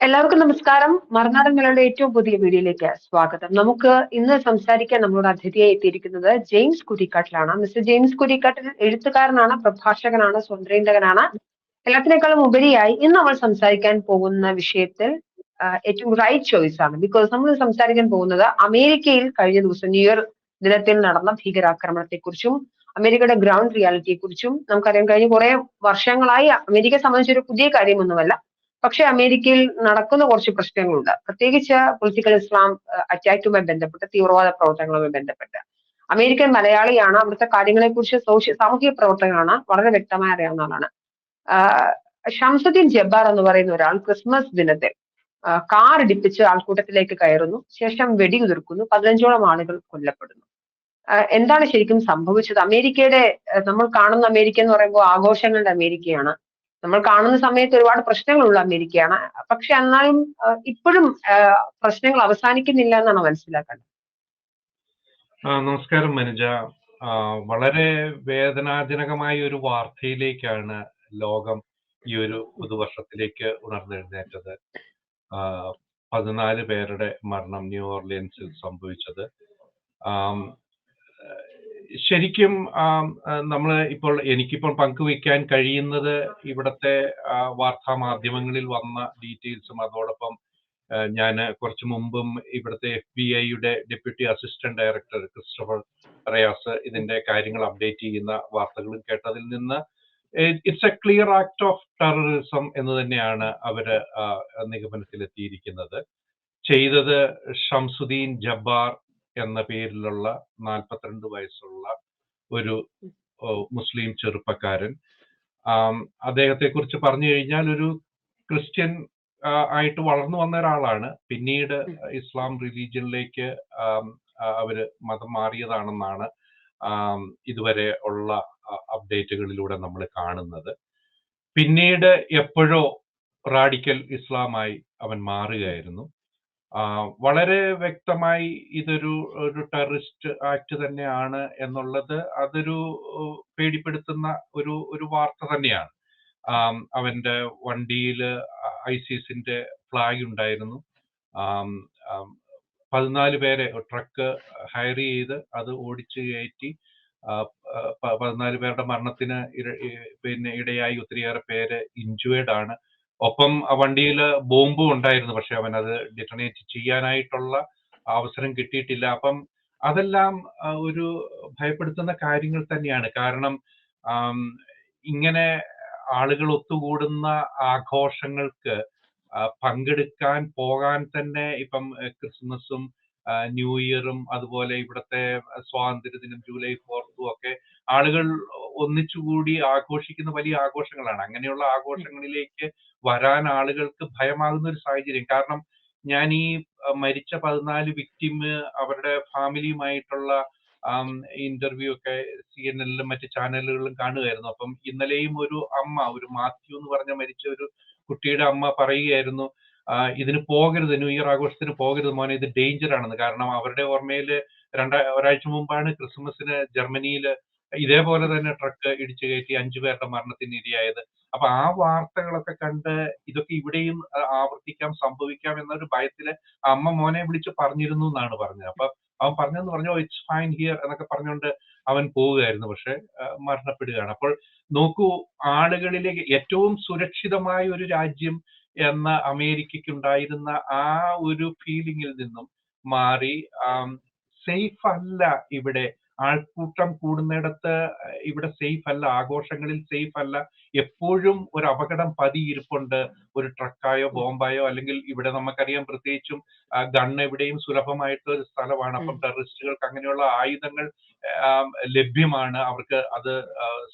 എല്ലാവർക്കും നമസ്കാരം. മറുനാടങ്ങളുടെ ഏറ്റവും പുതിയ വീഡിയോയിലേക്ക് സ്വാഗതം. നമുക്ക് ഇന്ന് സംസാരിക്കാൻ നമ്മളോട് അതിഥിയായി എത്തിയിരിക്കുന്നത് ജെയിംസ് കുരിക്കാട്ടിലാണ് മിസ്റ്റർ ജെയിംസ് കുരിക്കാട്ടിൽ എഴുത്തുകാരനാണ് പ്രഭാഷകനാണ് സ്വതന്ത്രീന്തകനാണ് എല്ലാത്തിനേക്കാളും ഉപരിയായി ഇന്ന് നമ്മൾ സംസാരിക്കാൻ പോകുന്ന വിഷയത്തിൽ ഏറ്റവും റൈറ്റ് ചോയ്സ് ആണ്. ബിക്കോസ് നമ്മൾ സംസാരിക്കാൻ പോകുന്നത് അമേരിക്കയിൽ കഴിഞ്ഞ ദിവസം ന്യൂ ഇയർ ദിനത്തിൽ നടന്ന ഭീകരാക്രമണത്തെ കുറിച്ചും അമേരിക്കയുടെ ഗ്രൗണ്ട് റിയാലിറ്റിയെ കുറിച്ചും നമുക്കറിയാം. കഴിഞ്ഞ കുറെ വർഷങ്ങളായി അമേരിക്കയെ സംബന്ധിച്ചൊരു പുതിയ കാര്യമൊന്നുമല്ല. പക്ഷെ അമേരിക്കയിൽ നടക്കുന്ന കുറച്ച് പ്രശ്നങ്ങളുണ്ട്. പ്രത്യേകിച്ച് പൊളിറ്റിക്കൽ ഇസ്ലാം അറ്റാക്കുമായി ബന്ധപ്പെട്ട് തീവ്രവാദ പ്രവർത്തനങ്ങളുമായി ബന്ധപ്പെട്ട്. അമേരിക്കൻ മലയാളിയാണ് അവിടുത്തെ കാര്യങ്ങളെ കുറിച്ച് സോഷ്യ സാമൂഹിക പ്രവർത്തകനാണ് വളരെ വ്യക്തമായി അറിയാവുന്ന ആളാണ്. ഷംസുദ്ദീൻ ജബ്ബാർ എന്ന് പറയുന്ന ഒരാൾ ക്രിസ്മസ് ദിനത്തിൽ കാർ ഇടിപ്പിച്ച് ആൾക്കൂട്ടത്തിലേക്ക് കയറുന്നു. ശേഷം വെടിയുതിർക്കുന്നു. പതിനഞ്ചോളം ആളുകൾ കൊല്ലപ്പെടുന്നു. എന്താണ് ശരിക്കും സംഭവിച്ചത്? അമേരിക്കയുടെ നമ്മൾ കാണുന്ന അമേരിക്ക എന്ന് പറയുമ്പോൾ ആഘോഷങ്ങളുടെ അമേരിക്കയാണ്. നമ്മൾ കാണുന്ന സമയത്ത് ഒരുപാട് പ്രശ്നങ്ങളുള്ള അമേരിക്കയാണ്. പക്ഷെ എന്നാലും ഇപ്പോഴും പ്രശ്നങ്ങൾ അവസാനിക്കുന്നില്ല എന്നാണ് മനസ്സിലാക്കേണ്ടത്. നമസ്കാരം മനുജ. വളരെ വേദനാജനകമായ ഒരു വാർത്തയിലേക്കാണ് ലോകം ഈ ഒരു പുതുവർഷത്തിലേക്ക് ഉണർന്നെഴുന്നേറ്റത്. പതിനാല് പേരുടെ മരണം ന്യൂ ഓർലിയൻസിൽ സംഭവിച്ചത്. ശരിക്കും നമ്മൾ ഇപ്പോൾ എനിക്കിപ്പോൾ പങ്കുവയ്ക്കാൻ കഴിയുന്നത് ഇവിടുത്തെ വാർത്താ മാധ്യമങ്ങളിൽ വന്ന ഡീറ്റെയിൽസും അതോടൊപ്പം ഞാൻ കുറച്ച് മുമ്പും ഇവിടുത്തെ എഫ് ബി ഐയുടെ ഡെപ്യൂട്ടി അസിസ്റ്റന്റ് ഡയറക്ടർ ക്രിസ്റ്റഫർ റയാസ് ഇതിന്റെ കാര്യങ്ങൾ അപ്ഡേറ്റ് ചെയ്യുന്ന വാർത്തകളും കേട്ടതിൽ നിന്ന് it's a clear act of terrorism എന്ന് തന്നെയാണ് അവർ നിഗമനത്തിലെത്തിയിരിക്കുന്നത്. ചെയ്തത് ഷംസുദ്ദീൻ ജബ്ബാർ എന്ന പേരിലുള്ള നാൽപ്പത്തിരണ്ട് വയസ്സുള്ള ഒരു മുസ്ലിം ചെറുപ്പക്കാരൻ. അദ്ദേഹത്തെ കുറിച്ച് പറഞ്ഞു കഴിഞ്ഞാൽ ഒരു ക്രിസ്ത്യൻ ആയിട്ട് വളർന്നു വന്ന ഒരാളാണ്. പിന്നീട് ഇസ്ലാം റിലീജിയനിലേക്ക് അവർ മതം മാറിയതാണെന്നാണ് ഇതുവരെ ഉള്ള അപ്ഡേറ്റുകളിലൂടെ നമ്മൾ കാണുന്നത്. പിന്നീട് എപ്പോഴോ റാഡിക്കൽ ഇസ്ലാമായി അവൻ മാറുകയായിരുന്നു. വളരെ വ്യക്തമായി ഇതൊരു ഒരു ടെററിസ്റ്റ് ആക്ട് തന്നെയാണ് എന്നുള്ളത് അതൊരു പേടിപ്പെടുത്തുന്ന ഒരു ഒരു വാർത്ത തന്നെയാണ്. അവന്റെ വണ്ടിയിൽ ഐസിസിന്റെ ഫ്ലാഗ് ഉണ്ടായിരുന്നു. പതിനാല് പേരെ ട്രക്ക് ഹയർ ചെയ്ത് അത് ഓടിച്ച് കയറ്റി പതിനാല് പേരുടെ മരണത്തിന് പിന്നെ ഇടയായി ഒത്തിരിയേറെ പേര് ഇഞ്ചുവേർഡ് ആണ് ഒപ്പം ആ വണ്ടിയിൽ ബോംബും ഉണ്ടായിരുന്നു പക്ഷെ അവൻ അത് ഡിറ്റണേറ്റ് ചെയ്യാനായിട്ടുള്ള അവസരം കിട്ടിയിട്ടില്ല. അപ്പം അതെല്ലാം ഒരു ഭയപ്പെടുത്തുന്ന കാര്യങ്ങൾ തന്നെയാണ്. കാരണം ഇങ്ങനെ ആളുകൾ ഒത്തുകൂടുന്ന ആഘോഷങ്ങൾക്ക് പങ്കെടുക്കാൻ പോകാൻ തന്നെ ഇപ്പം ക്രിസ്മസും ന്യൂ ഇയറും അതുപോലെ ഇവിടുത്തെ സ്വാതന്ത്ര്യദിനം ജൂലൈ ഫോർത്തും ഒക്കെ ആളുകൾ ഒന്നിച്ചുകൂടി ആഘോഷിക്കുന്ന വലിയ ആഘോഷങ്ങളാണ്. അങ്ങനെയുള്ള ആഘോഷങ്ങളിലേക്ക് വരാൻ ആളുകൾക്ക് ഭയമാകുന്ന ഒരു സാഹചര്യം. കാരണം ഞാൻ ഈ മരിച്ച പതിനാല് വിക്ടിം അവരുടെ ഫാമിലിയുമായിട്ടുള്ള ഇന്റർവ്യൂ ഒക്കെ സി എൻ എല്ലിലും മറ്റ് ചാനലുകളിലും കാണുകയായിരുന്നു. അപ്പം ഇന്നലെയും ഒരു അമ്മ ഒരു മാത്യു എന്ന് പറഞ്ഞ മരിച്ച ഒരു കുട്ടിയുടെ അമ്മ പറയുകയായിരുന്നു ഇതിന് പോകരുത് ന്യൂ ഇയർ ആഘോഷത്തിന് പോകരുത് മോനെ ഇത് ഡേഞ്ചർ ആണെന്ന് കാരണം അവരുടെ ഓർമ്മയിൽ രണ്ടാ ഒരാഴ്ച മുമ്പാണ് ക്രിസ്മസിന് ജർമ്മനിയിൽ ഇതേപോലെ തന്നെ ട്രക്ക് ഇടിച്ചു കയറ്റി അഞ്ചു പേരുടെ മരണത്തിന് ഇരയായത്. അപ്പൊ ആ വാർത്തകളൊക്കെ കണ്ട് ഇതൊക്കെ ഇവിടെയും ആവർത്തിക്കാം സംഭവിക്കാം എന്നൊരു ഭയത്തിൽ അമ്മ മോനെ വിളിച്ച് പറഞ്ഞിരുന്നു എന്നാണ് പറഞ്ഞത്. അപ്പൊ അവൻ പറഞ്ഞെന്ന് പറഞ്ഞു ഇറ്റ്സ് ഫൈൻ ഹിയർ എന്നൊക്കെ പറഞ്ഞുകൊണ്ട് അവൻ പോവുകയായിരുന്നു. പക്ഷെ മരണപ്പെടുകയാണ്. അപ്പോൾ നോക്കൂ ആളുകളിലേക്ക് ഏറ്റവും സുരക്ഷിതമായ ഒരു രാജ്യം എന്ന അമേരിക്കയ്ക്ക് ഉണ്ടായിരുന്ന ആ ഒരു ഫീലിംഗിൽ നിന്നും മാറി സേഫ് അല്ല ഇവിടെ ആൾക്കൂട്ടം കൂടുന്നിടത്ത് ഇവിടെ സേഫ് അല്ല ആഘോഷങ്ങളിൽ സേഫ് അല്ല. എപ്പോഴും ഒരു അപകടം പതിയിരിപ്പുണ്ട്. ഒരു ട്രക്കായോ ബോംബായോ അല്ലെങ്കിൽ ഇവിടെ നമുക്കറിയാം പ്രത്യേകിച്ചും ഗൺ എവിടെയും സുലഭമായിട്ട് ഒരു സ്ഥലമാണ്. അപ്പം ടെററിസ്റ്റുകൾക്ക് അങ്ങനെയുള്ള ആയുധങ്ങൾ ലഭ്യമാണ്. അവർക്ക് അത്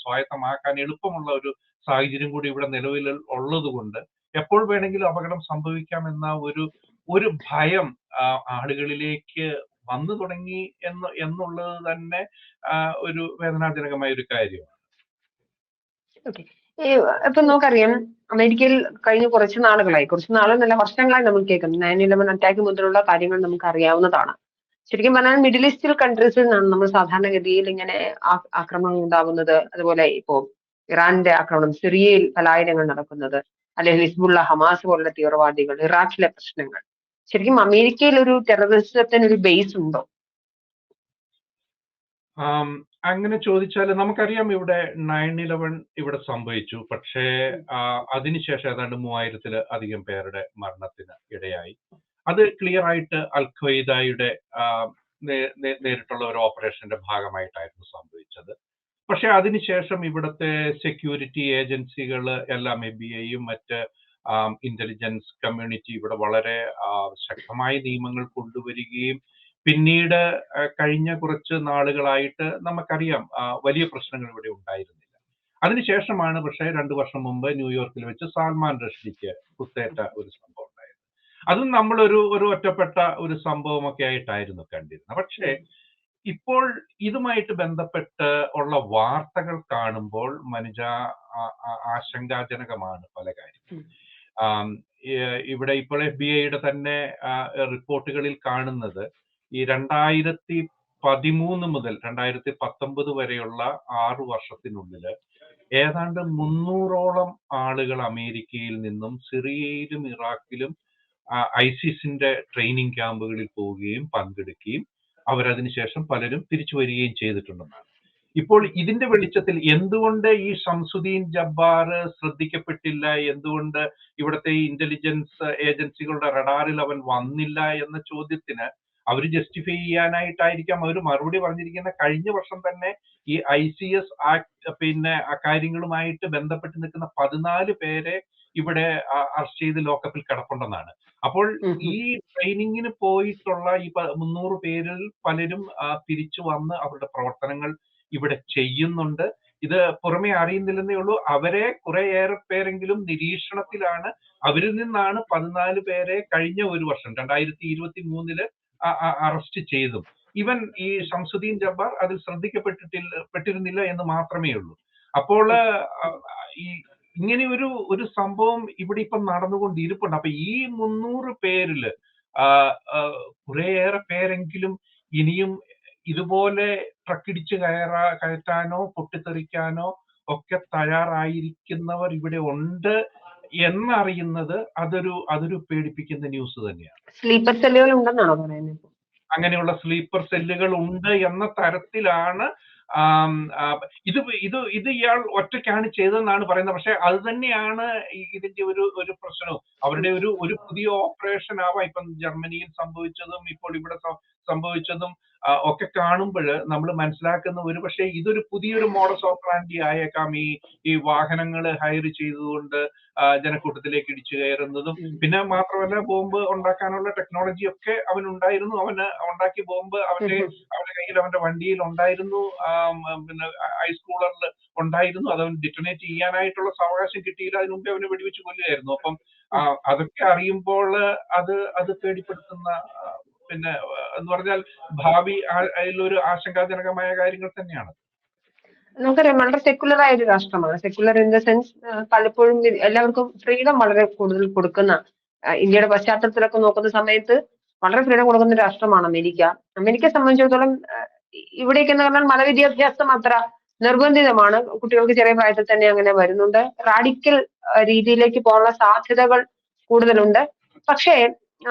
സ്വായത്തമാക്കാൻ എളുപ്പമുള്ള ഒരു സാഹചര്യം കൂടി ഇവിടെ നിലവിൽ ഉള്ളതുകൊണ്ട് എപ്പോൾ വേണമെങ്കിലും അപകടം സംഭവിക്കാം എന്ന ഒരു ഒരു ഭയം ആളുകളിലേക്ക് വന്നു തുടങ്ങി എന്ന് എന്നുള്ളത് തന്നെ ഒരു വേദനാജനകമായ ഒരു കാര്യമാണ്. ഇപ്പൊ നമുക്കറിയാം അമേരിക്കയിൽ കഴിഞ്ഞ കുറച്ച് നാളുകളായി കുറച്ച് നാളെന്നല്ല വർഷങ്ങളായി നമ്മൾ കേൾക്കും നയൻ ഇലവൻ അറ്റാക്ക് മുതലുള്ള കാര്യങ്ങൾ നമുക്ക് അറിയാവുന്നതാണ് ശരിക്കും പറഞ്ഞാൽ മിഡിൽ ഈസ്റ്റിൽ കൺട്രീസിൽ നിന്നാണ് നമ്മൾ സാധാരണഗതിയിൽ ഇങ്ങനെ ആക്രമണം ഉണ്ടാവുന്നത്. അതുപോലെ ഇപ്പോ ഇറാന്റെ ആക്രമണം സിറിയയിൽ പലായനങ്ങൾ നടക്കുന്നത്. അല്ലെങ്കിൽ ഹിസ്ബുള്ള ഹമാസ് പോലുള്ള തീവ്രവാദികൾ ഇറാഖിലെ പ്രശ്നങ്ങൾ. ശരിക്കും അമേരിക്കയിൽ ഒരു ടെററിസത്തിന് ഒരു ബേസ് ഉണ്ടോ അങ്ങനെ ചോദിച്ചാൽ നമുക്കറിയാം ഇവിടെ നയൻ ഇലവൻ ഇവിടെ സംഭവിച്ചു. പക്ഷേ അതിനുശേഷം ഏതാണ്ട് മൂവായിരത്തിൽ അധികം പേരുടെ മരണത്തിന് ഇടയായി. അത് ക്ലിയർ ആയിട്ട് അൽ ഖ്വയ്ദയുടെ നേരിട്ടുള്ള ഒരു ഓപ്പറേഷന്റെ ഭാഗമായിട്ടായിരുന്നു സംഭവിച്ചത്. പക്ഷെ അതിനുശേഷം ഇവിടുത്തെ സെക്യൂരിറ്റി ഏജൻസികൾ എല്ലാം എ ബി ഐയും മറ്റ് ഇന്റലിജൻസ് കമ്മ്യൂണിറ്റി ഇവിടെ വളരെ ശക്തമായ നിയമങ്ങൾ കൊണ്ടുവരികയും പിന്നീട് കഴിഞ്ഞ കുറച്ച് നാളുകളായിട്ട് നമുക്കറിയാം വലിയ പ്രശ്നങ്ങൾ ഇവിടെ ഉണ്ടായിരുന്നില്ല. അതിനുശേഷമാണ് പക്ഷേ രണ്ടു വർഷം മുമ്പ് ന്യൂയോർക്കിൽ വെച്ച് സാൽമാൻ റഷ്ദിക്ക് കുത്തേറ്റ ഒരു സംഭവം ഉണ്ടായത്. അതും നമ്മളൊരു ഒരു ഒറ്റപ്പെട്ട ഒരു സംഭവമൊക്കെ ആയിട്ടായിരുന്നു കണ്ടിരുന്നത്. പക്ഷേ ഇപ്പോൾ ഇതുമായിട്ട് ബന്ധപ്പെട്ട് ഉള്ള വാർത്തകൾ കാണുമ്പോൾ മനുജ ആശങ്കാജനകമാണ് പല കാര്യങ്ങളും ഇവിടെ ഇപ്പോൾ എഫ് ബി ഐയുടെ തന്നെ റിപ്പോർട്ടുകളിൽ കാണുന്നത് ഈ രണ്ടായിരത്തി പതിമൂന്ന് മുതൽ രണ്ടായിരത്തി പത്തൊമ്പത് വരെയുള്ള ആറു വർഷത്തിനുള്ളിൽ ഏതാണ്ട് മുന്നൂറോളം ആളുകൾ അമേരിക്കയിൽ നിന്നും സിറിയയിലും ഇറാഖിലും ഐസിസിന്റെ ട്രെയിനിങ് ക്യാമ്പുകളിൽ പോവുകയും പങ്കെടുക്കുകയും അവരതിനുശേഷം പലരും തിരിച്ചു വരികയും ചെയ്തിട്ടുണ്ടെന്നാണ്. ഇപ്പോൾ ഇതിന്റെ വെളിച്ചത്തിൽ എന്തുകൊണ്ട് ഈ ഷംസുദ്ദീൻ ജബ്ബാർ ശ്രദ്ധിക്കപ്പെട്ടില്ല? എന്തുകൊണ്ട് ഇവിടുത്തെ ഇന്റലിജൻസ് ഏജൻസികളുടെ റഡാറിൽ അവൻ വന്നില്ല എന്ന ചോദ്യത്തിന് അവർ ജസ്റ്റിഫൈ ചെയ്യാനായിട്ടായിരിക്കാം. അവർ മറുപടി പറഞ്ഞിരിക്കുന്ന കഴിഞ്ഞ വർഷം തന്നെ ഈ ഐ സി എസ് ആക്ട് പിന്നെ കാര്യങ്ങളുമായിട്ട് ബന്ധപ്പെട്ട് നിൽക്കുന്ന പതിനാല് പേരെ ഇവിടെ അറസ്റ്റ് ചെയ്ത് ലോക്കപ്പിൽ കിടപ്പുണ്ടെന്നാണ്. അപ്പോൾ ഈ ട്രെയിനിങ്ങിന് പോയിട്ടുള്ള ഈ മുന്നൂറ് പേരിൽ പലരും തിരിച്ചു വന്ന് അവരുടെ പ്രവർത്തനങ്ങൾ ഇവിടെ ചെയ്യുന്നുണ്ട്. ഇത് പുറമെ അറിയുന്നില്ലെന്നേ ഉള്ളൂ. അവരെ കുറേയേറെ പേരെങ്കിലും നിരീക്ഷണത്തിലാണ്. അവരിൽ നിന്നാണ് പതിനാല് പേരെ കഴിഞ്ഞ ഒരു വർഷം രണ്ടായിരത്തി ഇരുപത്തി മൂന്നിൽ അറസ്റ്റ് ചെയ്തും ഇവൻ ഈ ഷംസുദ്ദീൻ ജബ്ബാർ അതിൽ ശ്രദ്ധിക്കപ്പെട്ടിട്ടില്ല പെട്ടിരുന്നില്ല എന്ന് മാത്രമേ ഉള്ളൂ. അപ്പോൾ ഈ ഇങ്ങനെ ഒരു ഒരു സംഭവം ഇവിടെ ഇപ്പം നടന്നുകൊണ്ടിരിപ്പുണ്ട്. അപ്പൊ ഈ മുന്നൂറ് പേരിൽ കുറേയേറെ പേരെങ്കിലും ഇനിയും ഇതുപോലെ ട്രക്കിടിച്ച് കയറാ കയറ്റാനോ പൊട്ടിത്തെറിക്കാനോ ഒക്കെ തയ്യാറായിരിക്കുന്നവർ ഇവിടെ ഉണ്ട് എന്നറിയുന്നത് അതൊരു അതൊരു പേടിപ്പിക്കുന്ന ന്യൂസ് തന്നെയാണ്. സ്ലീപ്പർ സെല്ലുകൾ ഉണ്ടെന്നാണോ പറയുന്നത് അങ്ങനെയുള്ള സ്ലീപ്പർ സെല്ലുകൾ ഉണ്ട് എന്ന തരത്തിലാണ് ഇത് ഇത് ഇത് ഇയാൾ ഒറ്റയ്ക്കാണ് ചെയ്തതെന്നാണ് പറയുന്നത്. പക്ഷെ അത് തന്നെയാണ് ഇതിന്റെ ഒരു ഒരു പ്രശ്നവും. അവരുടെ ഒരു ഒരു പുതിയ ഓപ്പറേഷൻ ആവാം. ഇപ്പം ജർമ്മനിയിൽ സംഭവിച്ചതും ഇപ്പോൾ ഇവിടെ സംഭവിച്ചതും ഒക്കെ കാണുമ്പോൾ നമ്മൾ മനസ്സിലാക്കുന്ന ഒരു പക്ഷേ ഇതൊരു പുതിയൊരു മോഡസ് ഓപ്പറാൻഡി ആയേക്കാം ഈ ഈ വാഹനങ്ങൾ ഹയർ ചെയ്തുകൊണ്ട് ജനക്കൂട്ടത്തിലേക്ക് ഇടിച്ചു കയറുന്നതും. പിന്നെ മാത്രമല്ല ബോംബ് ഉണ്ടാക്കാനുള്ള ടെക്നോളജി ഒക്കെ അവൻ ഉണ്ടായിരുന്നു അവന് ഉണ്ടാക്കിയ ബോംബ് അവന്റെ അവന്റെ കയ്യിൽ അവന്റെ വണ്ടിയിൽ ഉണ്ടായിരുന്നു. പിന്നെ ഹൈസ്കൂളറിൽ ഉണ്ടായിരുന്നു. അത് അവൻ ഡിറ്റനേറ്റ് ചെയ്യാനായിട്ടുള്ള സാവകാശം കിട്ടിയില്ല. അതിനു മുമ്പേ അവനെ വെടിവെച്ച് കൊല്ലുകയായിരുന്നു. അപ്പം അതൊക്കെ അറിയുമ്പോൾ അത് അത് പേടിപ്പെടുത്തുന്ന പിന്നെ എന്ന് പറഞ്ഞാൽ ഭാവി അതിലൊരു ആശങ്കാജനകമായ കാര്യങ്ങൾ തന്നെയാണ്. നമുക്കറിയാം വളരെ സെക്യുലർ ആയ ഒരു രാഷ്ട്രമാണ് സെക്യുലർ ഇൻ ദ സെൻസ് പലപ്പോഴും എല്ലാവർക്കും ഫ്രീഡം വളരെ കൂടുതൽ കൊടുക്കുന്ന ഇന്ത്യയുടെ പശ്ചാത്തലത്തിലൊക്കെ നോക്കുന്ന സമയത്ത് വളരെ ഫ്രീഡം കൊടുക്കുന്ന രാഷ്ട്രമാണ് അമേരിക്ക. അമേരിക്കയെ സംബന്ധിച്ചിടത്തോളം ഇവിടേക്ക് എന്ന് പറഞ്ഞാൽ മതവിദ്യാഭ്യാസം അത്ര നിർബന്ധിതമാണ്. കുട്ടികൾക്ക് ചെറിയ പ്രായത്തിൽ തന്നെ അങ്ങനെ വരുന്നുണ്ട്. റാഡിക്കൽ രീതിയിലേക്ക് പോകാനുള്ള സാധ്യതകൾ കൂടുതലുണ്ട്. പക്ഷേ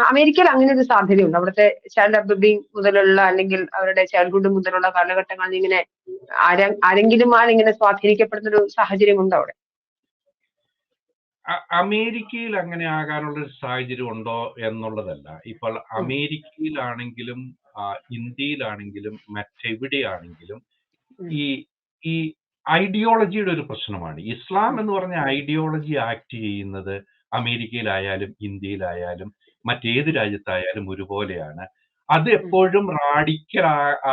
അമേരിക്കയിൽ അങ്ങനെ ഒരു സാധ്യതയുണ്ട്. അവിടുത്തെ ചൈൽഡ് അപ്ബ്രിഡിങ് മുതലുള്ള അല്ലെങ്കിൽ അവരുടെ ചൈൽഡ്ഹുഡ് മുതലുള്ള കാലഘട്ടങ്ങളിൽ ഇങ്ങനെ ആരെങ്കിലും ആരെങ്കിലും ഇങ്ങനെ സ്വാധീനിക്കപ്പെടുന്ന ഒരു സാഹചര്യം ഉണ്ടോ അവിടെ അമേരിക്കയിൽ അങ്ങനെ ആകാനുള്ള ഒരു സാഹചര്യം ഉണ്ടോ എന്നുള്ളതല്ല. ഇപ്പോൾ അമേരിക്കയിലാണെങ്കിലും ഇന്ത്യയിലാണെങ്കിലും മറ്റെവിടെയാണെങ്കിലും ഈ ഈ ഐഡിയോളജിയുടെ ഒരു പ്രശ്നമാണ്. ഇസ്ലാം എന്ന് പറഞ്ഞ ഐഡിയോളജി ആക്ട് ചെയ്യുന്നത് അമേരിക്കയിലായാലും ഇന്ത്യയിലായാലും മറ്റേത് രാജ്യത്തായാലും ഒരുപോലെയാണ്. അത് എപ്പോഴും റാഡിക്കൽ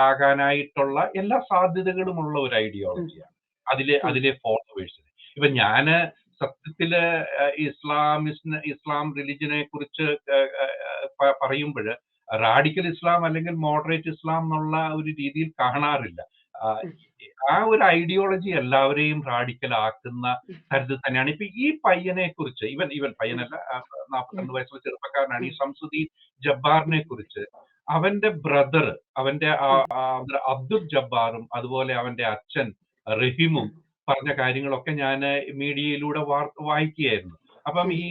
ആകാനായിട്ടുള്ള എല്ലാ സാധ്യതകളും ഉള്ള ഒരു ഐഡിയോളജിയാണ് അതിലെ അതിലെ ഫോളോവേഴ്സിന് ഇപ്പൊ ഞാൻ സത്യത്തിൽ ഇസ്ലാമിസ് ഇസ്ലാം റിലിജനെ കുറിച്ച് പറയുമ്പോൾ റാഡിക്കൽ ഇസ്ലാം അല്ലെങ്കിൽ മോഡറേറ്റ് ഇസ്ലാം എന്നുള്ള ഒരു രീതിയിൽ കാണാറില്ല. ആ, ഒരു ഐഡിയോളജി എല്ലാവരെയും റാഡിക്കൽ ആക്കുന്ന തരത്തിൽ തന്നെയാണ്. ഇപ്പൊ ഈ പയ്യനെ കുറിച്ച് ഇവൻ ഇവൻ പയ്യനല്ല നാൽപ്പത്തിരണ്ട് വയസ്സുള്ള ചെറുപ്പക്കാരനാണ്. ഈ സംസുദ്ദീൻ ജബ്ബാറിനെ കുറിച്ച് അവന്റെ ബ്രദർ അവന്റെ അബ്ദുൽ ജബ്ബാറും അതുപോലെ അവന്റെ അച്ഛൻ റഹീമും പറഞ്ഞ കാര്യങ്ങളൊക്കെ ഞാൻ മീഡിയയിലൂടെ വായിക്കുകയായിരുന്നു. അപ്പം ഈ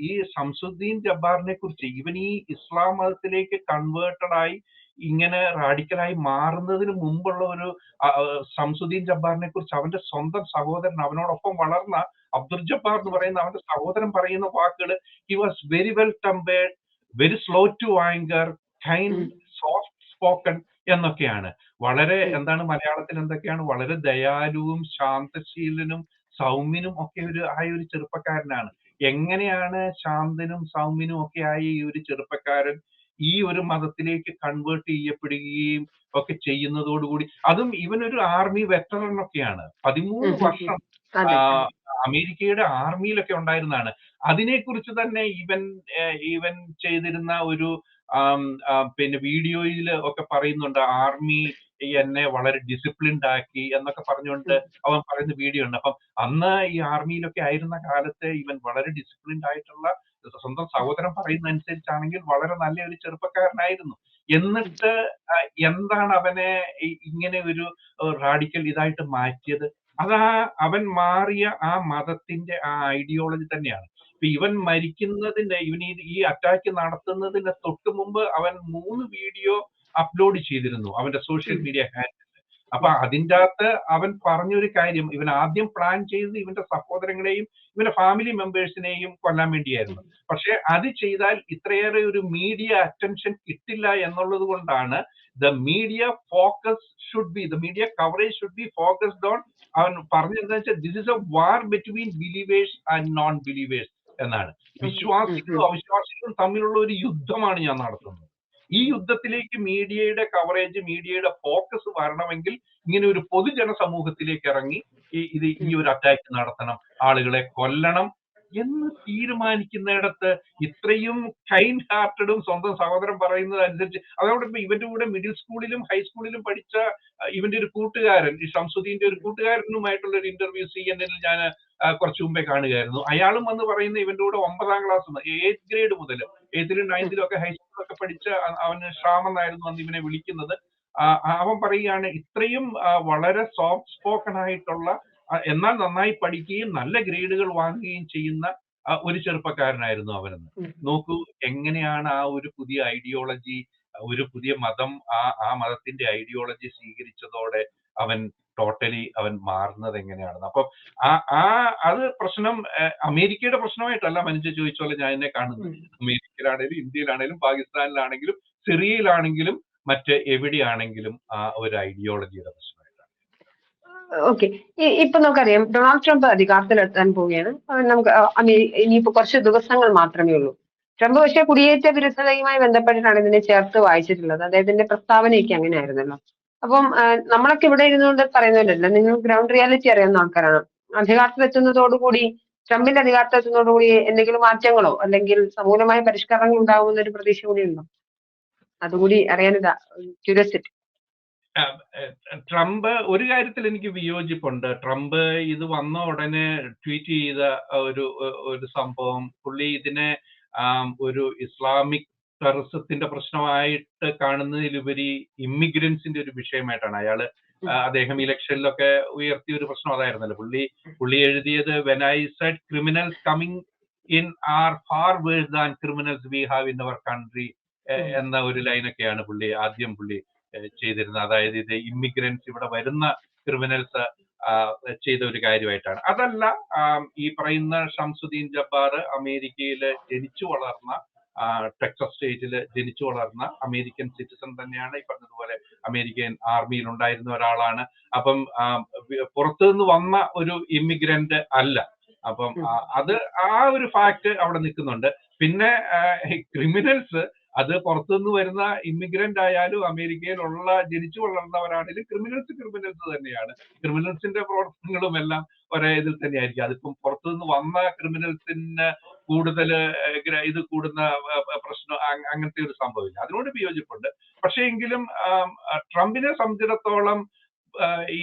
ഈ സംസുദ്ദീൻ ജബ്ബാറിനെ കുറിച്ച് ഇവൻ ഈ ഇസ്ലാം മതത്തിലേക്ക് കൺവേർട്ടഡ് ആയി ഇങ്ങനെ റാഡിക്കലായി മാറുന്നതിന് മുമ്പുള്ള ഒരു സംസുദ്ദീൻ ജബ്ബാറിനെ കുറിച്ച് അവന്റെ സ്വന്തം സഹോദരൻ അവനോടൊപ്പം വളർന്ന അബ്ദുൽ ജബ്ബാർ എന്ന് പറയുന്ന അവന്റെ സഹോദരൻ പറയുന്ന വാക്കുകൾ he was very well tempered very slow to anger kind soft spoken എന്നൊക്കെയാണ്. വളരെ എന്താണ് മലയാളത്തിൽ എന്തൊക്കെയാണ്? വളരെ ദയാലുവും ശാന്തശീലനും സൗമ്യനും ഒക്കെ ഒരു ആയ ഒരു ചെറുപ്പക്കാരനാണ്. എങ്ങനെയാണ് ശാന്തനും സൗമ്യനും ഒക്കെ ആയി ഈ ഒരു ചെറുപ്പക്കാരൻ ഈ ഒരു മതത്തിലേക്ക് കൺവേർട്ട് ചെയ്യപ്പെടുകയും ഒക്കെ ചെയ്യുന്നതോടുകൂടി അതും ഇവനൊരു ആർമി വെറ്ററൻ ഒക്കെയാണ് പതിമൂന്ന്. വർഷം അമേരിക്കയുടെ ആർമിയിലൊക്കെ ഉണ്ടായിരുന്നതാണ്. അതിനെക്കുറിച്ച് തന്നെ ഇവൻ ഇവൻ ചെയ്തിരുന്ന ഒരു പിന്നെ വീഡിയോയിൽ ഒക്കെ പറയുന്നുണ്ട് ആർമി എന്നെ വളരെ ഡിസിപ്ലിൻഡ് ആക്കി എന്നൊക്കെ പറഞ്ഞുകൊണ്ട് അവൻ പറയുന്ന വീഡിയോ ഉണ്ട്. അപ്പം അന്ന് ഈ ആർമിയിലൊക്കെ ആയിരുന്ന കാലത്ത് ഇവൻ വളരെ ഡിസിപ്ലിൻഡ് ആയിട്ടുള്ള സ്വന്തം സഹോദരൻ പറയുന്ന അനുസരിച്ചാണെങ്കിൽ വളരെ നല്ല ഒരു ചെറുപ്പക്കാരനായിരുന്നു. എന്നിട്ട് എന്താണ് അവനെ ഇങ്ങനെ ഒരു റാഡിക്കൽ ഇതായിട്ട് മാറ്റിയത്? അതാ അവൻ മാറിയ ആ മതത്തിന്റെ ആ ഐഡിയോളജി തന്നെയാണ്. ഇപ്പൊ ഇവൻ മരിക്കുന്നതിന്റെ ഇവൻ ഈ ഈ അറ്റാക്ക് നടത്തുന്നതിന്റെ തൊട്ട് മുമ്പ് അവൻ മൂന്ന് വീഡിയോ അപ്ലോഡ് ചെയ്തിരുന്നു. അവന്റെ സോഷ്യൽ മീഡിയ ഹാൻഡിൽ അപ്പൊ അതിന്റെ അകത്ത് അവൻ പറഞ്ഞൊരു കാര്യം ഇവൻ ആദ്യം പ്ലാൻ ചെയ്ത് ഇവന്റെ സഹോദരങ്ങളെയും ഇവന്റെ ഫാമിലി മെമ്പേഴ്സിനെയും കൊല്ലാൻ വേണ്ടിയായിരുന്നു. പക്ഷെ അത് ചെയ്താൽ ഇത്രയേറെ ഒരു മീഡിയ അറ്റൻഷൻ കിട്ടില്ല എന്നുള്ളത് കൊണ്ടാണ് the media focus should be the media coverage should be focused on അവൻ പറഞ്ഞതെന്ന് വെച്ചാൽ this is a war between believers and non believers എന്നാണ് വിശ്വാസികളും അവിശ്വാസികളും തമ്മിലുള്ള ഒരു യുദ്ധമാണ് ഞാൻ നടത്തുന്നത്. ഈ യുദ്ധത്തിലേക്ക് മീഡിയയുടെ കവറേജ് മീഡിയയുടെ ഫോക്കസ് വരണമെങ്കിൽ ഇങ്ങനെ ഒരു പൊതുജന സമൂഹത്തിലേക്ക് ഇറങ്ങി ഇത് ഈ ഒരു അറ്റാക്ക് നടത്തണം. ആളുകളെ കൊല്ലണം എന്ന് തീരുമാനിക്കുന്നിടത്ത് ഇത്രയും കൈൻഡ് ഹാർട്ടഡും സ്വന്തം സഹോദരൻ പറയുന്നത് അനുസരിച്ച് അതോടെ ഇപ്പൊ ഇവന്റെ കൂടെ മിഡിൽ സ്കൂളിലും ഹൈസ്കൂളിലും പഠിച്ച ഇവന്റെ ഒരു കൂട്ടുകാരൻ ഈ ഷംസുദ്ദീന്റെ ഒരു കൂട്ടുകാരനുമായിട്ടുള്ള ഒരു ഇന്റർവ്യൂ സി എൻ എന്നിൽ ഞാൻ കുറച്ച് മുമ്പേ കാണുകയായിരുന്നു. അയാളും വന്ന് പറയുന്ന ഇവന്റെ കൂടെ ഒമ്പതാം ക്ലാസ് എയ്ത്ത് ഗ്രേഡ് മുതൽ എയ്ത്തിലും നയൻത്തിലും ഒക്കെ ഹൈസ്കൂളിലൊക്കെ പഠിച്ച അ- അവന് ഷാം എന്നായിരുന്നു അന്ന് ഇവനെ വിളിക്കുന്നത്. അവൻ പറയുകയാണ് ഇത്രയും വളരെ സോഫ്റ്റ് സ്പോക്കൺ ആയിട്ടുള്ള എന്നാൽ നന്നായി പഠിക്കുകയും നല്ല ഗ്രേഡുകൾ വാങ്ങുകയും ചെയ്യുന്ന ഒരു ചെറുപ്പക്കാരനായിരുന്നു അവനെന്ന്. നോക്കൂ എങ്ങനെയാണ് ആ ഒരു പുതിയ ഐഡിയോളജി ഒരു പുതിയ മതം ആ ആ മതത്തിന്റെ ഐഡിയോളജി സ്വീകരിച്ചതോടെ അവൻ ടോട്ടലി അവൻ മാറുന്നത് എങ്ങനെയാണെന്ന്. അപ്പം ആ ആ അത് പ്രശ്നം അമേരിക്കയുടെ പ്രശ്നമായിട്ടല്ല മനുഷ്യ ചോദിച്ചോലെ ഞാൻ എന്നെ കാണുന്നത്. അമേരിക്കയിലാണെങ്കിലും ഇന്ത്യയിലാണെങ്കിലും പാകിസ്ഥാനിലാണെങ്കിലും സിറിയയിലാണെങ്കിലും മറ്റ് എവിടെയാണെങ്കിലും ആ ഒരു ഐഡിയോളജിയുടെ പ്രശ്നം ഓക്കെ. ഇപ്പൊ നമുക്കറിയാം ഡൊണാൾഡ് ട്രംപ് അധികാരത്തിലെത്താൻ പോവുകയാണ്. നമുക്ക് ഇനിയിപ്പോ കുറച്ച് ദിവസങ്ങൾ മാത്രമേ ഉള്ളൂ. ട്രംപ് പക്ഷേ കുടിയേറ്റ വിരുദ്ധതയുമായി ബന്ധപ്പെട്ടിട്ടാണ് ഇതിനെ ചേർത്ത് വായിച്ചിട്ടുള്ളത്. അദ്ദേഹത്തിന്റെ പ്രസ്താവനയൊക്കെ അങ്ങനെ ആയിരുന്നല്ലോ അപ്പം നമ്മളൊക്കെ ഇവിടെ ഇരുന്നുകൊണ്ട് പറയുന്നില്ലല്ലോ നിങ്ങൾ ഗ്രൗണ്ട് റിയാലിറ്റി അറിയുന്ന ആൾക്കാരാണ്. അധികാരത്തിലെത്തുന്നതോടുകൂടി ട്രംപിന്റെ അധികാരത്തിലെത്തുന്നതോടുകൂടി എന്തെങ്കിലും മാറ്റങ്ങളോ അല്ലെങ്കിൽ സമൂലമായ പരിഷ്കാരങ്ങൾ ഉണ്ടാകുമെന്ന ഒരു പ്രതീക്ഷ കൂടി ഉണ്ടോ? അതുകൂടി അറിയാനിതാ. ട്രംപ് ഒരു കാര്യത്തിൽ എനിക്ക് വിയോജിപ്പുണ്ട്. ട്രംപ് ഇത് വന്ന ഉടനെ ട്വീറ്റ് ചെയ്ത ഒരു ഒരു സംഭവം. പുള്ളി ഇതിനെ ഒരു ഇസ്ലാമിക് ടെററിസത്തിന്റെ പ്രശ്നമായിട്ട് കാണുന്നതിലുപരി ഇമ്മിഗ്രൻസിന്റെ ഒരു വിഷയമായിട്ടാണ്. അയാൾ അദ്ദേഹം ഇലക്ഷനിലൊക്കെ ഉയർത്തിയ ഒരു പ്രശ്നം അതായിരുന്നല്ലോ. പുള്ളി പുള്ളി എഴുതിയത് when I said criminals coming in are far worse than criminals we have in our country എന്ന ഒരു ലൈനൊക്കെയാണ് പുള്ളി ആദ്യം പുള്ളി ചെയ്തിരുന്നത്. അതായത് ഇത് ഇമ്മിഗ്രൻസ് ഇവിടെ വരുന്ന ക്രിമിനൽസ് ചെയ്ത ഒരു കാര്യമായിട്ടാണ്. അതല്ല ഈ പറയുന്ന ഷംസുദ്ദീൻ ജബ്ബാർ അമേരിക്കയിൽ ജനിച്ചു വളർന്ന ടെക്സസ് സ്റ്റേറ്റിൽ ജനിച്ചു വളർന്ന അമേരിക്കൻ സിറ്റിസൺ തന്നെയാണ്. ഈ പറഞ്ഞതുപോലെ അമേരിക്കൻ ആർമിയിൽ ഉണ്ടായിരുന്ന ഒരാളാണ്. അപ്പം പുറത്തു നിന്ന് പുറത്തുനിന്ന് വന്ന ഒരു ഇമിഗ്രന്റ് അല്ല. അപ്പം അത് ആ ഒരു ഫാക്ട് അവിടെ നിൽക്കുന്നുണ്ട്. പിന്നെ ക്രിമിനൽസ് അത് പുറത്തുനിന്ന് വരുന്ന ഇമിഗ്രന്റ് ആയാലും അമേരിക്കയിലുള്ള ജനിച്ചു വളർന്നവരാണെങ്കിലും ക്രിമിനൽസ് ക്രിമിനൽസ് തന്നെയാണ്. ക്രിമിനൽസിന്റെ പ്രവർത്തനങ്ങളും എല്ലാം ഒരേ ഇതിൽ തന്നെയായിരിക്കും. അതിപ്പം പുറത്തുനിന്ന് വന്ന ക്രിമിനൽസിന് കൂടുതൽ ഇത് കൂടുന്ന പ്രശ്നം അങ്ങനത്തെ ഒരു സംഭവമില്ല. അതിനോട് വിയോജിപ്പുണ്ട്. പക്ഷേ എങ്കിലും ട്രംപിനെ സംബന്ധിച്ചിടത്തോളം ഈ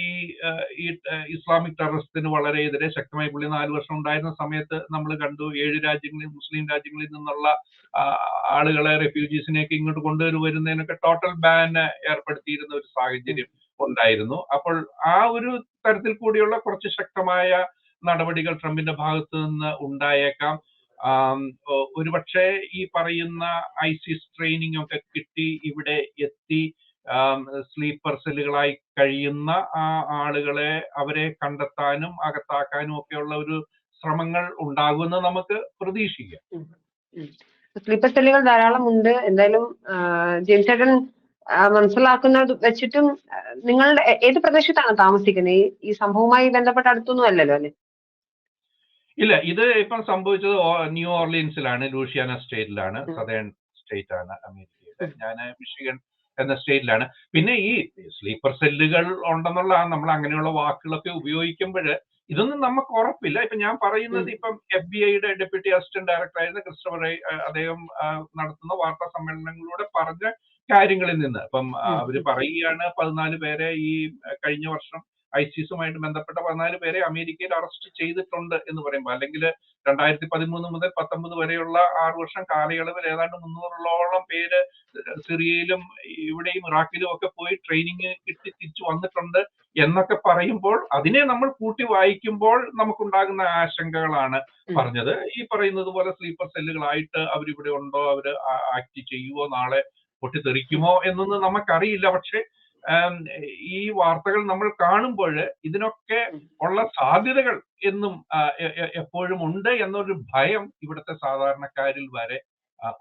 ഇസ്ലാമിക് ടെററിസത്തിന് വളരെ എതിരെ ശക്തമായി പുള്ളി നാല് വർഷം ഉണ്ടായിരുന്ന സമയത്ത് നമ്മൾ കണ്ടു ഏഴ് രാജ്യങ്ങളിൽ മുസ്ലിം രാജ്യങ്ങളിൽ നിന്നുള്ള ആളുകളെ റെഫ്യൂജീസിനെയൊക്കെ ഇങ്ങോട്ട് കൊണ്ടുവരുന്നതിനൊക്കെ ടോട്ടൽ ബാൻ ഏർപ്പെടുത്തിയിരുന്ന ഒരു സാഹചര്യം ഉണ്ടായിരുന്നു. അപ്പോൾ ആ ഒരു തരത്തിൽ കൂടിയുള്ള കുറച്ച് ശക്തമായ നടപടികൾ ട്രംപിന്റെ ഭാഗത്തു നിന്ന് ഉണ്ടായേക്കാം. ഒരുപക്ഷെ ഈ പറയുന്ന ഐസിസ് ട്രെയിനിങ് ഒക്കെ കിട്ടി ഇവിടെ എത്തി സ്ലീപ്പർ സെല്ലുകളായി കഴിയുന്ന ആ ആളുകളെ അവരെ കണ്ടെത്താനും അകത്താക്കാനും ഒക്കെയുള്ള ഒരു ശ്രമങ്ങൾ ഉണ്ടാകുമെന്ന് നമുക്ക് പ്രതീക്ഷിക്കാം. സ്ലീപ്പർ സെല്ലുകൾ ധാരാളം ഉണ്ട്. എന്തായാലും ജെയിംസ് മനസ്സിലാക്കുന്നത് വെച്ചിട്ടും നിങ്ങളുടെ ഏത് പ്രദേശത്താണ് താമസിക്കുന്നത്? ഈ സംഭവവുമായി ബന്ധപ്പെട്ട അടുത്തൊന്നും അല്ലല്ലോ അല്ലെ? ഇല്ല ഇത് ഇപ്പം സംഭവിച്ചത് ന്യൂ ഓർലിയൻസിലാണ് ലൂഷിയാന സ്റ്റേറ്റിലാണ് സതേൺ സദേൺ സ്റ്റേറ്റ് ആണ് അമേരിക്കയുടെ. ഞാൻ മിഷിഗൺ എന്ന സ്റ്റേറ്റിലാണ്. പിന്നെ ഈ സ്ലീപ്പർ സെല്ലുകൾ ഉണ്ടെന്നുള്ള നമ്മൾ അങ്ങനെയുള്ള വാക്കുകളൊക്കെ ഉപയോഗിക്കുമ്പോൾ ഇതൊന്നും നമുക്ക് ഉറപ്പില്ല. ഇപ്പൊ ഞാൻ പറയുന്നത്. ഇപ്പം എഫ് ബി ഐയുടെ ഡെപ്യൂട്ടി അസിസ്റ്റന്റ് ഡയറക്ടർ ആയിരുന്ന ക്രിസ്റ്റഫർ അദ്ദേഹം നടത്തുന്ന വാർത്താ സമ്മേളനങ്ങളിലൂടെ പറഞ്ഞ കാര്യങ്ങളിൽ നിന്ന്. ഇപ്പം അവർ പറയുകയാണ് പതിനാല് പേരെ ഈ കഴിഞ്ഞ വർഷം ഐസിസുമായിട്ട് ബന്ധപ്പെട്ട പതിനാല് പേരെ അമേരിക്കയിൽ അറസ്റ്റ് ചെയ്തിട്ടുണ്ട് എന്ന് പറയുമ്പോൾ അല്ലെങ്കിൽ രണ്ടായിരത്തി പതിമൂന്ന് മുതൽ പത്തൊമ്പത് വരെയുള്ള ആറു വർഷം കാലയളവിൽ ഏതാണ്ട് മുന്നൂറോളം പേര് സിറിയയിലും ഇവിടെയും ഇറാഖിലും ഒക്കെ പോയി ട്രെയിനിങ് കിട്ടി തിരിച്ചു വന്നിട്ടുണ്ട് എന്നൊക്കെ പറയുമ്പോൾ അതിനെ നമ്മൾ കൂട്ടി വായിക്കുമ്പോൾ നമുക്കുണ്ടാകുന്ന ആശങ്കകളാണ്. പറഞ്ഞത്. ഈ പറയുന്നത് പോലെ സ്ലീപ്പർ സെല്ലുകളായിട്ട് അവരിവിടെ ഉണ്ടോ? അവർ ആക്ട് ചെയ്യുവോ? നാളെ പൊട്ടിത്തെറിക്കുമോ? എന്നൊന്നും നമുക്കറിയില്ല. പക്ഷെ ഈ വാർത്തകൾ നമ്മൾ കാണുമ്പോൾ ഇതിനൊക്കെ ഉള്ള സാധ്യതകൾ എന്നും എപ്പോഴും ഉണ്ട് എന്നൊരു ഭയം ഇവിടുത്തെ സാധാരണക്കാരിൽ വരെ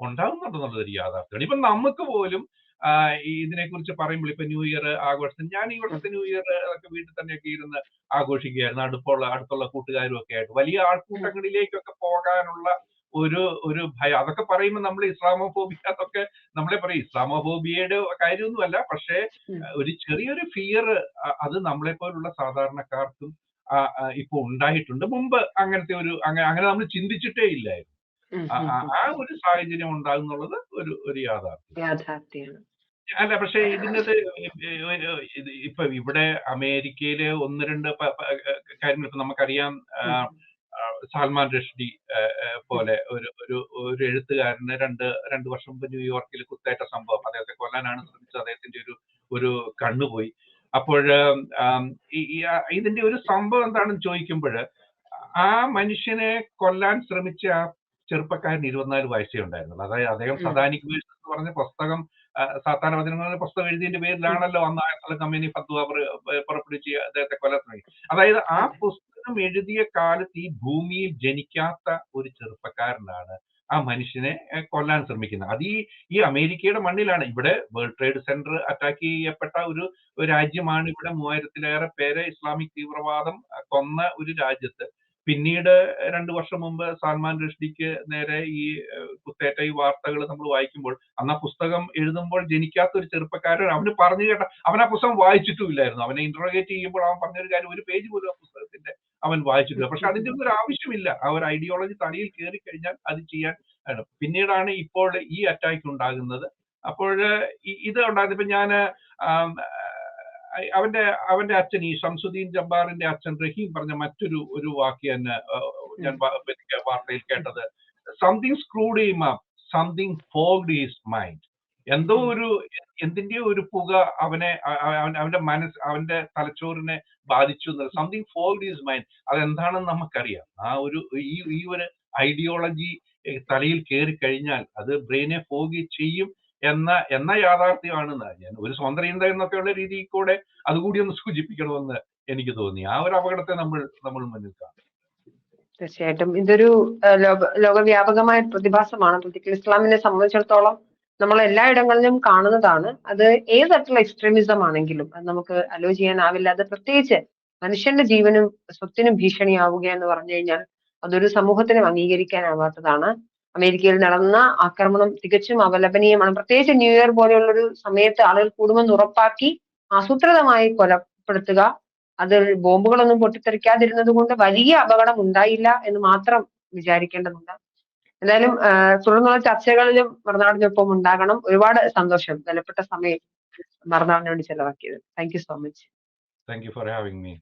ഉണ്ടാകുന്നുണ്ടെന്നുള്ളത് ഒരു യാഥാർത്ഥ്യമാണ്. ഇപ്പൊ നമുക്ക് പോലും ഇതിനെ കുറിച്ച് ഇതിനെക്കുറിച്ച് പറയുമ്പോൾ ഇപ്പൊ ന്യൂ ഇയർ ആഘോഷം ഞാൻ ഈ വർഷത്തെ ന്യൂ ഇയർ ഒക്കെ വീട്ടിൽ തന്നെയൊക്കെ ഇരുന്ന് ആഘോഷിക്കുകയായിരുന്നു. അടുപ്പുള്ള അടുത്തുള്ള കൂട്ടുകാരും ഒക്കെ ആയിട്ട്. വലിയ ആൾക്കൂട്ടങ്ങളിലേക്കൊക്കെ പോകാനുള്ള ഒരു ഒരു ഭയം. അതൊക്കെ പറയുമ്പോൾ നമ്മൾ ഇസ്ലാമോഫോബിയ അതൊക്കെ നമ്മളെ പറയും. ഇസ്ലാമോഫോബിയയുടെ കാര്യമൊന്നുമല്ല. പക്ഷേ ഒരു ചെറിയൊരു ഫിയർ അത് നമ്മളെ പോലുള്ള സാധാരണക്കാർക്കും ഇപ്പൊ ഉണ്ടായിട്ടുണ്ട്. മുമ്പ് അങ്ങനത്തെ ഒരു അങ്ങനെ നമ്മൾ ചിന്തിച്ചിട്ടേ ഇല്ലായിരുന്നു. ആ- ഒരു സാഹചര്യം ഉണ്ടാകുന്നുള്ളത് ഒരു ഒരു യാഥാർത്ഥ്യം. അല്ല പക്ഷെ ഇതിനത് ഇത് ഇപ്പൊ ഇവിടെ അമേരിക്കയിലെ ഒന്ന് രണ്ട് കാര്യങ്ങൾ ഇപ്പൊ നമുക്കറിയാം. സാൽമാൻ ആ, പോലെ ഒരു ഒരു ഒരു എഴുത്തുകാരന് രണ്ട് രണ്ട് വർഷം മുമ്പ് ന്യൂയോർക്കിൽ കുത്തേറ്റ സംഭവം. അദ്ദേഹത്തെ കൊല്ലാനാണ് ശ്രമിച്ചത്. അദ്ദേഹത്തിന്റെ ഒരു ഒരു കണ്ണുപോയി അപ്പോൾ ഇതിന്റെ ഒരു സംഭവം എന്താണെന്ന് ചോദിക്കുമ്പോൾ ആ മനുഷ്യനെ കൊല്ലാൻ ശ്രമിച്ച ആ ചെറുപ്പക്കാരൻ ഇരുപത്തിനാല് വയസ്സേ ഉണ്ടായിരുന്നുള്ളൂ. അതായത് അദ്ദേഹം. സദാനിക് എന്ന് പറഞ്ഞ പുസ്തകം സാത്താന വചനങ്ങൾ പുസ്തകം എഴുതിയതിന്റെ പേരിലാണല്ലോ അന്ന് ആയത്തുള്ള കമ്പനി ഫത്വ പുറ- പുറപ്പെടുവിച്ച് അദ്ദേഹത്തെ കൊലത്തിനായി അതായത് ആ പുസ്തകം എഴുതിയ കാലത്ത് ഈ ഭൂമിയിൽ ജനിക്കാത്ത ഒരു ചെറുപ്പക്കാരനാണ് ആ മനുഷ്യനെ കൊല്ലാൻ ശ്രമിക്കുന്നത്. അത് ഈ ഈ അമേരിക്കയുടെ മണ്ണിലാണ്. ഇവിടെ വേൾഡ് ട്രേഡ് സെന്റർ അറ്റാക്ക് ചെയ്യപ്പെട്ട ഒരു ഒരു രാജ്യമാണ്. ഇവിടെ മൂവായിരത്തിലേറെ പേരെ ഇസ്ലാമിക് തീവ്രവാദം കൊന്ന ഒരു രാജ്യത്ത്. പിന്നീട് രണ്ടു വർഷം മുമ്പ് സാൽമാൻ റഷ്ദിക്ക് നേരെ ഈ കുത്തേറ്റ ഈ വാർത്തകൾ നമ്മൾ വായിക്കുമ്പോൾ അന്ന് ആ പുസ്തകം എഴുതുമ്പോൾ ജനിക്കാത്ത ഒരു ചെറുപ്പക്കാരൻ അവന് പറഞ്ഞു കേട്ട അവൻ ആ പുസ്തകം വായിച്ചിട്ടും ഇല്ലായിരുന്നു അവനെ ഇന്റർഗേറ്റ് ചെയ്യുമ്പോൾ അവൻ പറഞ്ഞൊരു കാര്യം ഒരു പേജ് പോലും ആ പുസ്തകത്തിന്റെ അവൻ വായിച്ചിട്ടില്ല. പക്ഷെ അതിന്റെ ഒന്നും ഒരു ആവശ്യമില്ല. ആ ഒരു ഐഡിയോളജി തലയിൽ കയറി കഴിഞ്ഞാൽ അത് ചെയ്യാൻ പിന്നീടാണ് ഇപ്പോൾ ഈ അറ്റാക്ക് ഉണ്ടാകുന്നത്. അപ്പോൾ ഇത് ഉണ്ടായത് ഇപ്പൊ ഞാൻ അവന്റെ അവന്റെ അച്ഛൻ ഈ ഷംസുദ്ദീൻ ജബ്ബാറിന്റെ അച്ഛൻ റഹീം പറഞ്ഞ മറ്റൊരു ഒരു വാക്ക് തന്നെ ഞാൻ വാർത്തയിൽ കേട്ടത്. സംതിങ് സ്ക്രൂഡ് ഈ up something fogged is mind എന്തോ ഒരു എന്തിന്റെയോ ഒരു പുക അവനെ അവന്റെ മനസ്സ് അവന്റെ തലച്ചോറിനെ ബാധിച്ചു സംതിങ് ഫോൾഡ് ഈസ് മൈൻഡ് അതെന്താണെന്ന് നമുക്കറിയാം. ആ ഒരു ഈ ഈ ഒരു ഐഡിയോളജി തലയിൽ കയറി കഴിഞ്ഞാൽ അത് ബ്രെയിനെ ഫോഗി ചെയ്യും എന്ന എന്ന യാഥാർത്ഥ്യമാണ് ഞാൻ ഒരു സ്വതന്ത്ര ചിന്ത എന്നൊക്കെയുള്ള രീതിയിൽ കൂടെ അതുകൂടി ഒന്ന് സൂചിപ്പിക്കണമെന്ന് എനിക്ക് തോന്നി. ആ ഒരു അപകടത്തെ നമ്മൾ നമ്മൾ മുന്നിൽ കാണും. തീർച്ചയായിട്ടും. ഇതൊരു ലോക ലോക ലോകവ്യാപകമായ പ്രതിഭാസമാണ്. പൊളിറ്റിക്കൽ ഇസ്ലാമിനെ സംബന്ധിച്ചിടത്തോളം നമ്മൾ എല്ലായിടങ്ങളിലും കാണുന്നതാണ്. അത് ഏത് തരത്തിലുള്ള എക്സ്ട്രീമിസം ആണെങ്കിലും അത് നമുക്ക് അലോ ചെയ്യാനാവില്ല. അത് പ്രത്യേകിച്ച് മനുഷ്യന്റെ ജീവനും സ്വത്തിനും ഭീഷണിയാവുക എന്ന് പറഞ്ഞു കഴിഞ്ഞാൽ അതൊരു സമൂഹത്തിനും അംഗീകരിക്കാനാവാത്തതാണ്. അമേരിക്കയിൽ നടന്ന ആക്രമണം തികച്ചും അപലപനീയമാണ് പ്രത്യേകിച്ച് ന്യൂ ഇയർ പോലെയുള്ള ഒരു സമയത്ത് ആളുകൾ കൂടുമെന്ന് ഉറപ്പാക്കി ആസൂത്രിതമായി കൊലപ്പെടുത്തുക അതിൽ ബോംബുകളൊന്നും പൊട്ടിത്തെറിക്കാതിരുന്നത് കൊണ്ട് വലിയ അപകടം ഉണ്ടായില്ല എന്ന് മാത്രം വിചാരിക്കേണ്ടതുണ്ട്. എന്തായാലും തുടർന്നുള്ള ചർച്ചകളിലും മറുനാടിനൊപ്പം ഉണ്ടാകണം. ഒരുപാട് സന്തോഷം. വിലപ്പെട്ട സമയം മറുനാടിന് വേണ്ടി ചെലവാക്കിയത് thank you so much thank you for having me